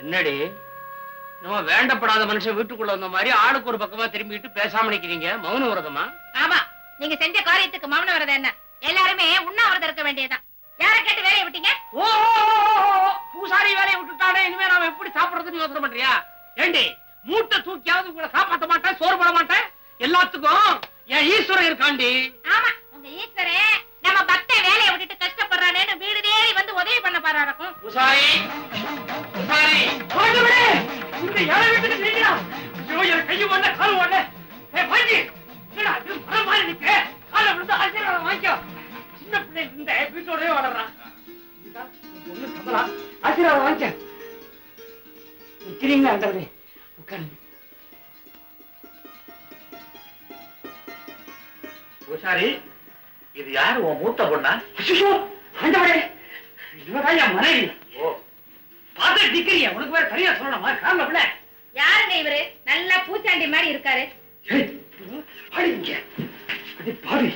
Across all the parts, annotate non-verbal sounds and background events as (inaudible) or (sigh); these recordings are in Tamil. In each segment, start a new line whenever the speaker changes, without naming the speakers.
என்னடி? நம்ம வேண்டப்படாத மனுஷன் வீட்டுக்குள்ள வந்த மாதிரி ஆளுக்கு ஒரு பக்கமா திரும்பிட்டு பேசாம நிக்கிறீங்க. மௌன விரதமா?
ஆமா. நீங்க செஞ்ச காரியத்துக்கு மௌன வரது என்ன? எல்லாருமே உண்ணாவிரதம் இருக்க வேண்டியதுதான். யார கேட்டு வேலையை விட்டீங்க?
ஓ பூசாரி வேலையை விட்டுட்டானே இனிமே நாம எப்படி சாப்பிடுறதுன்னு யோசனை பண்றியா? ஏண்டி மூட்டை தூக்கியாவது உங்களை காப்பாத்த மாட்டேன் சோறு போட மாட்டேன்? எல்லாத்துக்கும் என் ஈஸ்வரன் இருக்காண்டி.
ஆமா. உங்க ஈஸ்வரே நம்ம பக்த வேலையை விட்டுட்டு கஷ்டப்படுறானேன்னு வீடு தேடி வந்து உதவி பண்ண பாரா இருக்கும்
பூசாரி இந்த ஏழை வீட்டுக்கு நீங்களா ஐயோ என் கையை ஓட கால் ஓட ஏ பாஞ்சி என்னடா இது? மரம் மாதிரி நிக்க கால விழுந்து ஆசீர்வாதம் வாங்கிக்கோ. சின்ன பிள்ளை இருந்த வீட்டோடவே வளர்றான் பொண்ணு கமலா ஆசீர்வாதம் வாங்கிக்க. நிக்கிறீங்க ஆண்டவரே உட்காருங்க.
பூசாரி இது யாரு உன் மூத்த பொண்ணா?
ஆண்டவரே இவதான் என் மனைவி. பார்த்து நிக்கிறிய உனக்கு வேற சரியா சொல்லணுமா? காரணம் பிள்ளை
யாருங்க இவரு? நல்லா பூச்சாண்டி மாதிரி இருக்காரு.
ஏய், பாடி இங்க. அடி பாவி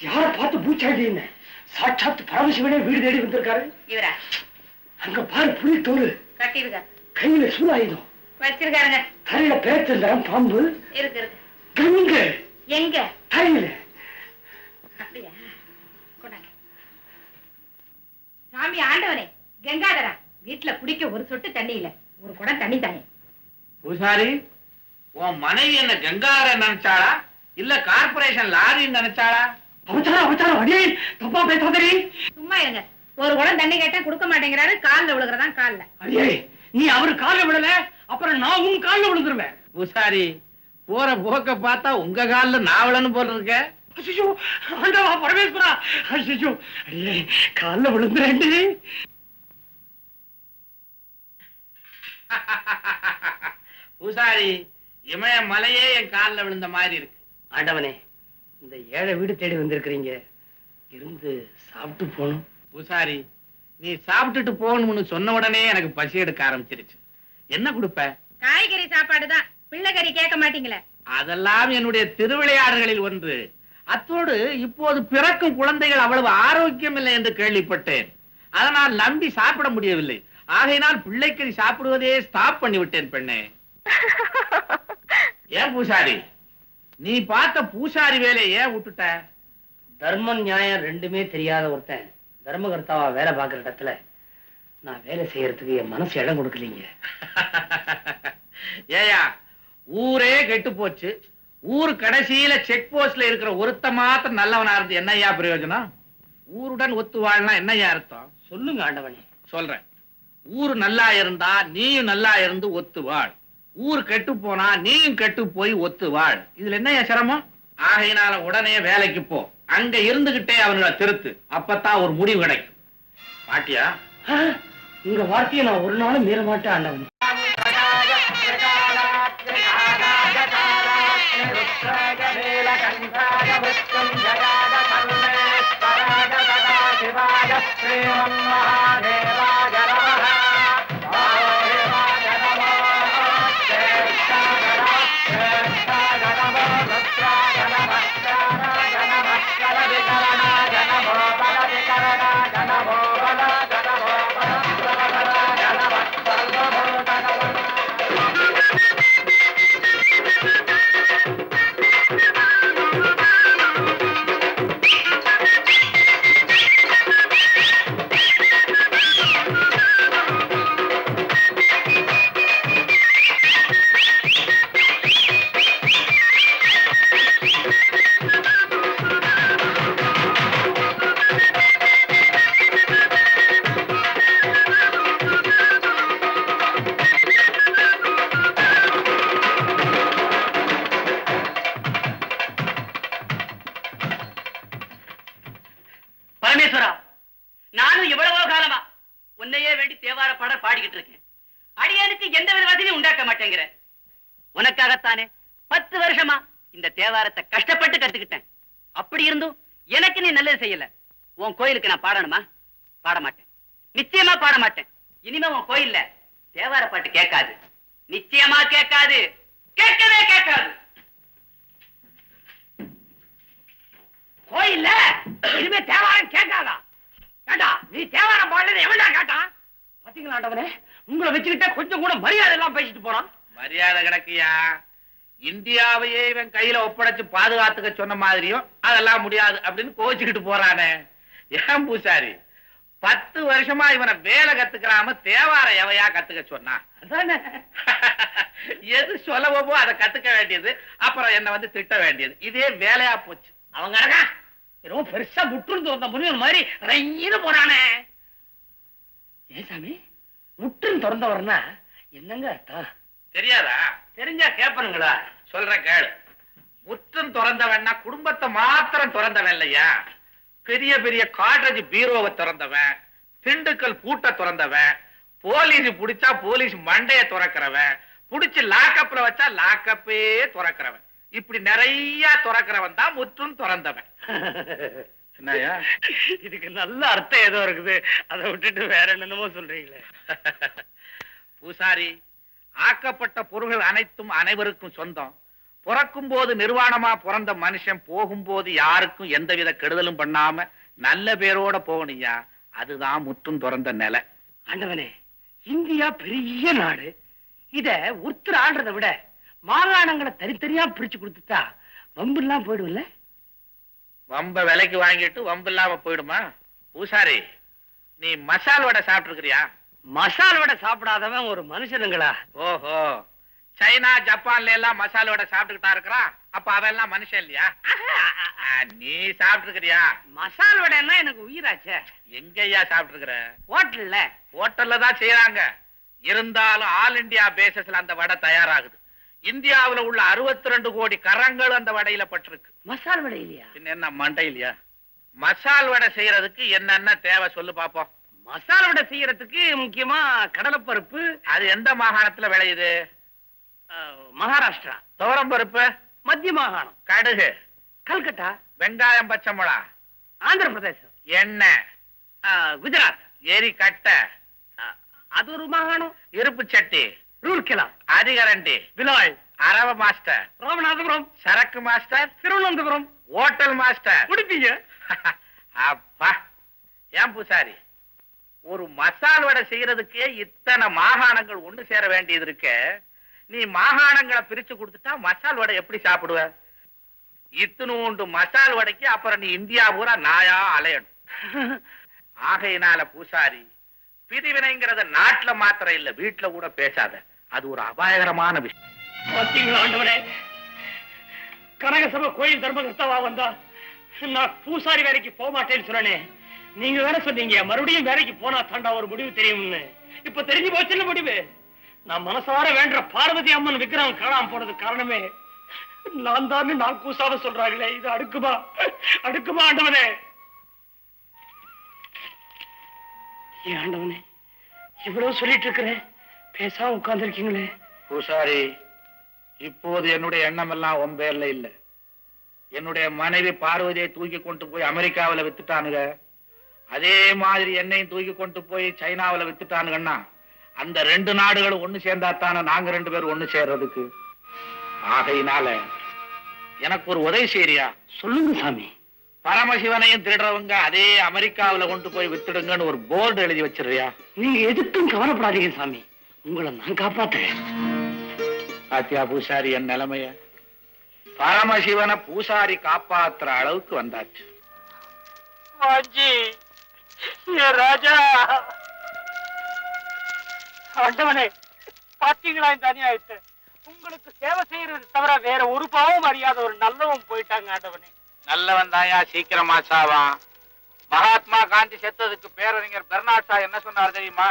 யார பார்த்து பூச்சாண்டின்னு? சாட்சாத் பரமசிவனே வீடு தேடி வந்திருக்காரு.
இவரா?
அங்க பாரு புலி தோடு.
கட்டிருக்க
கையில சூடாயுதம்
வச்சிருக்காருங்க.
தலையில பேச்சந்தரம் பாம்பு.
இருக்கு இருக்கு.
கங்க
எங்க?
தலையில.
அப்படியா? கொண்டாங்க. சாமி ஆண்டவனே கங்காதரா? வீட்டுல குடிக்க ஒரு சொட்டு தண்ணி இல்ல. ஒரு குடம் தண்ணி தானே.
பூசாரி உன் மனைவி என்ன கங்கார நினைச்சாளா? இல்ல கார்பரேஷன் லாரின்னு நினைச்சாளா?
அடியே தப்பா பேசாதடி
சும்மா இருங்க. ஒரு குடம் தண்ணி கேட்டா கொடுக்க மாட்டேங்கிறாரு கால்ல விழுகிறதான் கால்ல.
அடியே நீ அவரு கால்ல விடல அப்புறம் நான் உன் கால்ல விழுந்துருவேன்.
பூசாரி போற போக்க பார்த்தா உங்க கால்ல நாவலன்னு போல இருக்க.
ஐயோ ஆண்டவா பரமேஸ்வரா. ஐயோ அடியே கால்ல விழுந்துறேன்டி. (laughs)
பூசாரி இமய மலையே என் கால்ல விழுந்த மாதிரி இருக்கு.
ஆண்டவனே இந்த ஏழை வீடு தேடி வந்திருக்கிறீங்க. இருந்து சாப்பிட்டு போகணும்.
பூசாரி நீ சாப்பிட்டுட்டு போகணும்னு சொன்ன உடனே எனக்கு பசி எடுக்க ஆரம்பிச்சிருச்சு. என்ன கொடுப்ப?
காய்கறி சாப்பாடு தான் பிள்ளைக்கறி கேட்க மாட்டீங்களே?
அதெல்லாம் என்னுடைய திருவிளையாடுகளில் ஒன்று. அத்தோடு இப்போது பிறக்கும் குழந்தைகள் அவ்வளவு ஆரோக்கியம் இல்லை என்று கேள்விப்பட்டேன். அதனால் நம்பி சாப்பிட முடியவில்லை. ஆகையினால் பிள்ளைக்கறி சாப்பிடுவதே ஸ்டாப் பண்ணி விட்டேன் பெண்ணே. (laughs) ஏன் பூசாரி? நீ பார்த்த பூசாரி வேலையை ஏன் விட்டுட்ட?
தர்மம் நியாயம் ரெண்டுமே தெரியாத ஒருத்தன். தர்மகர்த்தாவா வேலை பார்க்குற இடத்துல நான் வேலை செய்யறதுக்கு என் மனசு இடம் கொடுக்கலீங்க. (laughs)
ஏயா ஊரே கெட்டு போச்சு. ஊர் கடைசியில செக் போஸ்ட்ல இருக்கிற ஒருத்த மாத்திரம் நல்லவனா இருந்து என்னய்யா பிரயோஜனம்? ஊருடன் ஒத்து வாழ்னா என்னய்யா அர்த்தம்?
சொல்லுங்க ஆண்டவனே.
சொல்றேன். ஊர் நல்லா இருந்தா நீயும் நல்லா இருந்து ஒத்து வாழ். ஊர் கெட்டு போனா நீயும் கெட்டு போய் ஒத்து வாழ். இதுல என்ன சிரமம்? ஆகையினால உடனே வேலைக்கு போ. அங்க இருந்துகிட்டே அவனோட திருத்து. அப்பதான் ஒரு முடிவு கிடைக்கும். பாட்டியா?
உங்க வார்த்தையை நான் ஒரு நாளும் மீற மாட்டேன் ஆண்டவனே
அப்படி இருந்தும் எனக்கு நீ நல்லது செய்யல. உன் கோயிலுக்கு நான் பாடணுமா? பாட மாட்டேன் நிச்சயமா பாட மாட்டேன் இனிமே உன் கோயில்ல தேவார பாட்டு கேட்காது. நிச்சயமா கேட்காது. கேட்கவே கேட்காது.
கோயில்ல இனிமே தேவாரம் கேட்காதா? கேட்டா? நீ தேவாரம் பாடல எவ்வளவு கேட்டான் பாத்தீங்களா ஆண்டவனே? உங்களை வச்சுக்கிட்டா கொஞ்சம் கூட மரியாதை எல்லாம் பேசிட்டு போறான்.
மரியாதை கிடக்குயா? இந்தியாவையே இவன் கையில ஒப்படைச்சு பாதுகாத்துக்க சொன்ன மாதிரியும் அதெல்லாம் முடியாது அப்படின்னு கோச்சுக்கிட்டு போறானே. ஏன் பூசாரி? பத்து வருஷமா இவனை வேலை கத்துக்கிறாம தேவார எவையா கத்துக்க சொன்னான் (laughs) எது சொல்லவோ அதை கத்துக்க வேண்டியது அப்புறம் என்ன வந்து திட்ட வேண்டியது. இதே வேலையா போச்சு.
அவங்க ஏதோ பெருசா முற்றுந்து வந்த முனிவன் மாதிரி ரையின்னு போறானே. ஏன் சாமி? முற்றும் திறந்தவர்னா என்னங்க அர்த்தம்?
தெரியாதா?
தெரிஞ்சா கேப்பனுங்களா?
சொல்றேன் கேளு. முற்றும் திறந்தவன்னா குடும்பத்தை மாத்திரம் திறந்தவன் இல்லையா? பெரிய பெரிய காட்ரேஜ் பீரோவை திறந்தவன் திண்டுக்கல் பூட்டை திறந்தவன் போலீஸ் புடிச்சா போலீஸ் மண்டைய திறக்கிறவன் புடிச்சு லாக்கப்ல வச்சா லாக்கப்பே திறக்கிறவன். இப்படி நிறைய திறக்கிறவன் தான் முற்றும் திறந்தவன்?
இதுக்கு நல்ல அர்த்தம் ஏதோ இருக்குது. அதை விட்டுட்டு வேற என்னென்னமோ சொல்றீங்களே.
பூசாரி ஆக்கப்பட்ட பொருள்கள் அனைத்தும் அனைவருக்கும் சொந்தம். பிறக்கும் போது நிர்வாணமா பிறந்த மனுஷன் போகும்போது யாருக்கும் எந்தவித கெடுதலும் பண்ணாம நல்ல பேரோட போகணுயா அதுதான் முற்றும் திறந்த நிலை.
ஆண்டவனே இந்தியா பெரிய நாடு. இத ஒருத்தர் ஆள்றதை விட மாகாணங்களை தனித்தனியா பிரிச்சு கொடுத்துட்டா வம்பு எல்லாம் போயிடும்ல?
வம்ப விலைக்கு வாங்கிட்டு வம்பு இல்லாம போயிடுமா? பூசாரி நீ மசால் வடை சாப்பிட்டுருக்கிறியா?
மசால் வடை சாப்பிடாதவன் ஒரு மனுஷனுங்களா?
ஓஹோ. சைனா ஜப்பான்ல எல்லாம் மசால் வடை சாப்பிட்டுக்கிட்டா இருக்கிறான் அப்ப அவெல்லாம் மனுஷன் இல்லையா? நீ சாப்பிட்டுருக்கிறியா
மசால் வடைன்னா எனக்கு உயிராச்சே.
எங்கய்யா சாப்பிட்டுருக்கிற
ஹோட்டல்ல.
ஹோட்டல்ல தான் செய்யறாங்க இருந்தாலும் ஆல் இந்தியா பேசஸ்ல அந்த வடை தயாராகுது. இந்தியாவுல உள்ள 62 கோடி கரங்கள் அந்த வடையில பட்டிருக்கு.
மசால் வடை இல்லையா?
என்ன மண்டை இல்லையா? மசால் வடை செய்யறதுக்கு என்னென்ன தேவை சொல்லு பாப்போம்.
மசால் வடை செய்யறதுக்கு முக்கியமா கடலைப்பருப்பு.
அது எந்த மாகாணத்துல விளையுது?
மகாராஷ்டிரா.
துவரம் பருப்பு?
மத்திய மாகாணம்.
கடுகு.
கல்கட்டா.
வெங்காயம் பச்சை மிளகா.
ஆந்திர பிரதேசம்
எண்ணெய்
குஜராத்.
எரி கட்டை
அது ஒரு மாகாணம்.
இருப்பு சட்டி.
ரூர்கெலா
அதிகரண்டி.
விலாய்.
அரவ மாஸ்டர்.
ராமநாதபுரம்.
சரக்கு மாஸ்டர்.
திருவனந்தபுரம்.
Hotel master.
உடுப்பீங்க. (laughs)
அப்பா. ஏன் பூசாரி? ஒரு மசால் வடை செய்யறதுக்கே இத்தனை மாகாணங்கள் ஒன்று சேர வேண்டியது இருக்க. நீ மாகாணங்களை பிரிச்சு கொடுத்துட்டா மசால் வடை எப்படி சாப்பிடுவ? இத்தனூண்டு மசால் வடைக்கு அப்புறம் நீ இந்தியா பூரா நாயா அலையணும். ஆகையினால பூசாரி பிரிவினைங்கிறத நாட்டுல மாத்திரம் இல்ல வீட்டுல கூட பேசாத. அது ஒரு அபாயகரமான விஷயம்.
கனகசபை கோயில் தர்மகர்த்தாவா வந்தா? நான் பூசாரி வேலைக்கு போக மாட்டேன்னு சொன்னனே. நீங்க வேற சொன்னீங்க மறுபடியும் வேலைக்கு போனா தாண்டா ஒரு முடிவு தெரியும்னு. இப்ப தெரிஞ்சு போச்சுன்னு முடிவு? நான் மனசார வேண்ட பார்வதி அம்மன் விக்கிரகம் காணாம போனது காரணமே நான் தான் நான் கூசாவ சொல்றாங்களே இது அடுக்குமா? அடுக்குமா ஆண்டவனே? ஏன் ஆண்டவனே இவ்வளவு சொல்லிட்டு இருக்கிறேன் பேசாம உட்கார்ந்துருக்கீங்களே.
பூசாரி இப்போது என்னுடைய எண்ணம் எல்லாம் உன் பேர்ல இல்ல. என்னுடைய மனைவி பார்வதியை தூக்கி கொண்டு போய் அமெரிக்காவுல வித்துட்டானுங்க. அதே மாதிரி என்னையும் தூக்கி கொண்டு போய் சைனாவுல வித்துட்டானுங்கன்னா அந்த ரெண்டு நாடுகளும் ஒண்ணு சேர்ந்தாத்தானே நாங்க ரெண்டு பேரும் ஒண்ணு சேர்றதுக்கு? ஆகையினால எனக்கு ஒரு உதவி செய்றியா?
சொல்லுங்க சாமி.
பரமசிவனையும் திருடுறவங்க அதே அமெரிக்காவுல கொண்டு போய் வித்துடுங்கன்னு ஒரு போர்டு எழுதி வச்சிருறியா
நீங்க எதுக்கும் கவலைப்படாதீங்க சாமி. உங்களை நான் காப்பாத்துறேன்.
பாத்தியா பூசாரி என் நிலைமைய? பரமசிவனை பூசாரி காப்பாத்துற அளவுக்கு வந்தாச்சு.
வாஞ்சி ராஜா. ஆண்டவனே பாத்தீங்களா இந்த அநியாயத்தை? உங்களுக்கு சேவை செய்யறது தவிர வேற ஒரு பாவம் அறியாத ஒரு நல்லவன் போயிட்டாங்க ஆண்டவனே.
நல்லவன் தாயா சீக்கிரமா சாவான். மகாத்மா காந்தி செத்ததுக்கு பேரறிஞர் பெர்னாட் ஷா என்ன சொன்னார் தெரியுமா?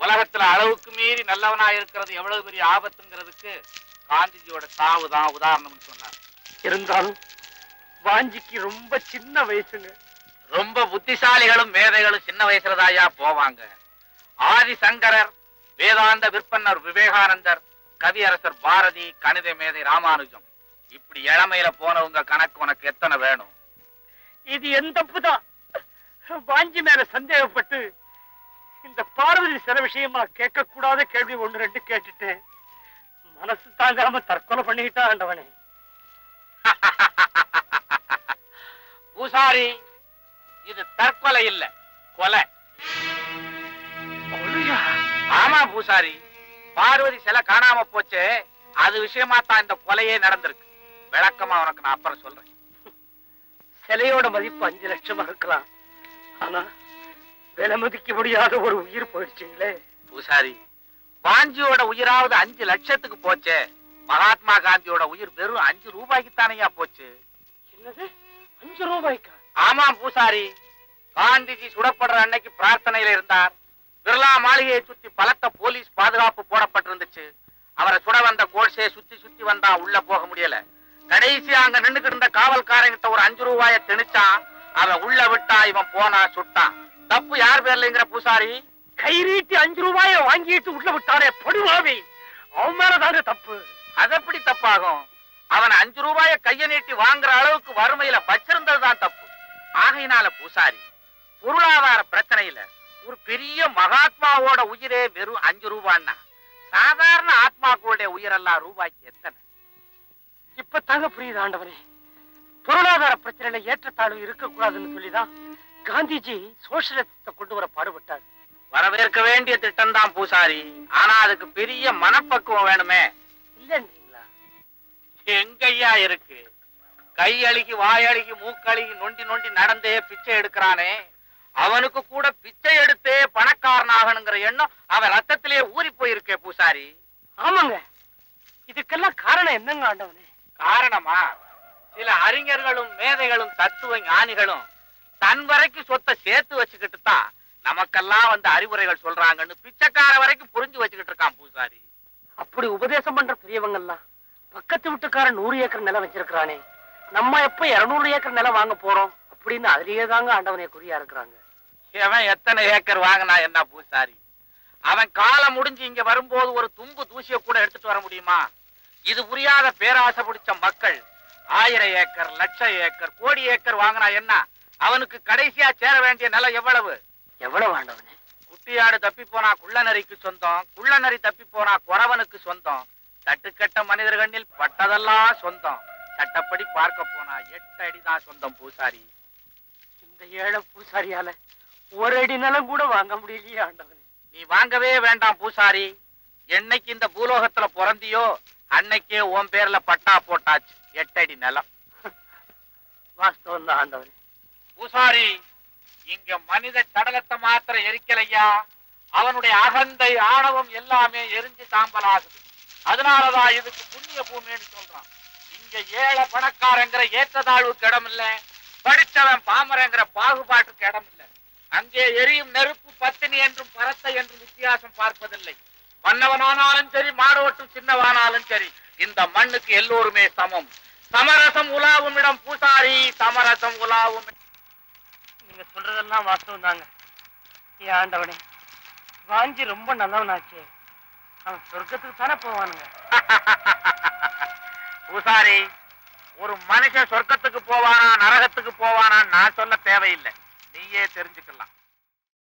உலகத்துல அளவுக்கு மீறி நல்லவனா இருக்கிறது எவ்வளவு பெரிய ஆபத்துங்கிறதுக்கு காந்திஜியோட சாவு தான் உதாரணம்னு சொன்னார்.
இருந்தாலும் வாஞ்சிக்கு ரொம்ப சின்ன வயசுங்க.
ரொம்ப புத்திசாலிகளும் மேதைகளும் சின்ன வயசுல தாயா போவாங்க. ஆதிசங்கரர் வேதாந்த விற்பனர் விவேகானந்தர் கவியரசர் பாரதி கணித மேதை ராமானுஜம். இப்படி இளமையில போனவங்க கணக்கு உனக்கு எத்தனை வேணும்?
இது என் தப்பு தான் வாஞ்சி மேல சந்தேகப்பட்டு இந்த பார்வதி சில விஷயமா கேட்க கூடாத கேள்வி ஒண்ணு ரெண்டு கேட்டுட்டேன். மனசு தாங்காம தற்கொலை பண்ணிக்கிட்டா ஆண்டவனே. (laughs)
பூசாரி இது தற்கொலை இல்ல கொலை? ஆமா பூசாரி பார்வதி சிலை காணாம போச்சே அது விஷயமா தான் இந்த கொலையே நடந்திருக்கு. விளக்கமா உனக்கு நான் அப்புறம் சொல்றேன்.
சிலையோட மதிப்பு அஞ்சு லட்சமா இருக்கலாம். ஆனா விலை மதிக்க முடியாத ஒரு உயிர் போயிடுச்சுங்களே.
பூசாரி வாஞ்சியோட உயிராவது அஞ்சு லட்சத்துக்கு போச்சே மகாத்மா காந்தியோட உயிர் வெறும் அஞ்சு ரூபாய்க்கு தானையா போச்சு?
என்னது? அஞ்சு ரூபாய்க்கா?
ஆமாம் பூசாரி. காந்திஜி சுடப்படுற அன்னைக்கு பிரார்த்தனையில இருந்தார். பிர்லா மாளிகையை சுத்தி பலத்த போலீஸ் பாதுகாப்பு போடப்பட்டிருந்துச்சு. அவரை சுட வந்த கோட்ஸே சுத்தி சுத்தி வந்தா உள்ள போக முடியல. கடைசியா அங்க நின்னுக்கிட்டு இருந்த காவல்காரங்கிட்ட ஒரு அஞ்சு ரூபாய திணிச்சான். அவன் உள்ள விட்டா இவன் போனா சுட்டான். தப்பு யார் பேர்லங்கிற பூசாரி?
கை நீட்டி அஞ்சு ரூபாய வாங்கிட்டு உள்ள விட்டானே படுவாவி. அவன் மேலதாங்க தப்பு?
அது எப்படி தப்பாகும்? அவன் அஞ்சு ரூபாய கைய நீட்டி வாங்குற அளவுக்கு வறுமையில வச்சிருந்ததுதான் தப்பு. ஆகையினால பூசாரி பொருளாதார பிரச்சனையில ஒரு பெரிய மகாத்மாவோட உயிரே வெறும் அஞ்சு ரூபான்னா சாதாரண ஆத்மாக்களுடைய உயிரெல்லாம் ரூபாய்க்கு எத்தனை?
இப்ப தாங்க புரியுது ஆண்டவனே பொருளாதார பிரச்சனையில ஏற்றத்தாழ்வு இருக்கக்கூடாதுன்னு சொல்லிதான் காந்திஜி சோசியலிசத்தை கொண்டு வர பாடுபட்டார்.
வரவேற்க வேண்டிய திட்டம் தான் பூசாரி. ஆனா அதுக்கு பெரிய மனப்பக்குவம் வேணுமே.
இல்லன்றீங்களா?
எங்கய்யா இருக்கு? கை அழுகி வாயழுகி மூக்கழுகி நொண்டி நொண்டி நடந்தே பிச்சை எடுக்கிறானே. அவனுக்கு கூட பிச்சை எடுத்தே பணக்காரனாகணுங்கிற எண்ணம் அவன் ரத்தத்திலே ஊறி போயிருக்கே பூசாரி.
ஆமாங்க. இதுக்கெல்லாம் காரணம் என்னங்க ஆண்டவனே?
காரணமா? சில அறிஞர்களும் மேதைகளும் தத்துவ ஞானிகளும் தன் வரைக்கும் சொத்தை சேர்த்து வச்சுக்கிட்டு தான் நமக்கெல்லாம் வந்து அறிவுரைகள் சொல்றாங்கன்னு பிச்சைக்கார வரைக்கும் புரிஞ்சு வச்சுக்கிட்டு இருக்கான் பூசாரி.
அப்படி உபதேசம் பண்ற பெரியவங்க எல்லாம் பக்கத்து வீட்டுக்காரன் நூறு ஏக்கர் நிலம் வச்சிருக்கிறானே. நம்ம எப்ப இருநூறு ஏக்கர் நிலம் வாங்க போறோம் அப்படின்னு அதுலயே தாங்க ஆண்டவனே குறியா இருக்கிறாங்க.
அவன் எத்தனை ஏக்கர் வாங்கினா என்ன பூசாரி? அவன் காலம் முடிஞ்சு இங்க வரும்போது ஒரு தும்பு தூசிய கூட எடுத்துட்டு வர முடியுமா? இது புரியாத பேராசை பிடிச்ச மக்கள் ஆயிரம் ஏக்கர் லட்சம் ஏக்கர் கோடி ஏக்கர் வாங்கினா என்ன? அவனுக்கு கடைசியா சேர வேண்டிய நிலம் எவ்வளவு?
எவ்வளவு ஆண்டவனே?
குட்டியாடு தப்பி போனா குள்ளநரிக்கு சொந்தம் குள்ளநரி தப்பி போனா குறவனுக்கு சொந்தம் தட்டுக்கட்ட மனிதர் கண்ணில் பட்டதெல்லாம் சொந்தம். சட்டப்படி பார்க்க போனா எட்டு அடிதான் சொந்தம் பூசாரி.
இந்த ஏழை பூசாரியால ஒரு அடி நிலம் கூட வாங்க முடியலையே ஆண்டவனே
நீ வாங்கவே வேண்டாம் பூசாரி. என்னைக்கு இந்த பூலோகத்துல பிறந்தியோ அன்னைக்கே உன் பேர்ல பட்டா போட்டாச்சு. எட்டடி நிலம்.
வாஸ்தவம் தான் ஆண்டவனே
பூசாரி இங்க மனித சடலத்தை மாத்திரம் எரிக்கலையா? அவனுடைய அகந்தை ஆணவம் எல்லாமே எரிஞ்சு சாம்பலாகுது அதனாலதான் இதுக்கு புண்ணிய பூமின்னு சொல்றான். இங்க ஏழை பணக்காரங்கிற ஏற்றதாழ்வுக்கு இடம் இல்ல படிச்சவன் பாமரங்கிற பாகுபாட்டுக்கு இடம் இல்ல அங்கே எரியும் நெருப்பு பத்தினி என்றும் பரத்தை என்றும் வித்தியாசம் பார்ப்பதில்லை. மன்னவனானாலும் சரி மாடோட்டும் சின்னவானாலும் சரி இந்த மண்ணுக்கு எல்லோருமே சமம். சமரசம் உலாவும் இடம் பூசாரி சமரசம் உலாவும்.
நீங்க சொல்றதெல்லாம் வாஸ்தவம் தாங்க ஏன் ஆண்டவனே வாஞ்சி ரொம்ப நல்லவனாச்சே. அவன் சொர்க்கத்துக்கு தானே போவானுங்க. (laughs)
பூசாரி ஒரு மனுஷன் சொர்க்கத்துக்கு போவானா நரகத்துக்கு போவானா நான் சொல்ல தேவையில்லை. நீயே தெரிஞ்சுக்கலாம்.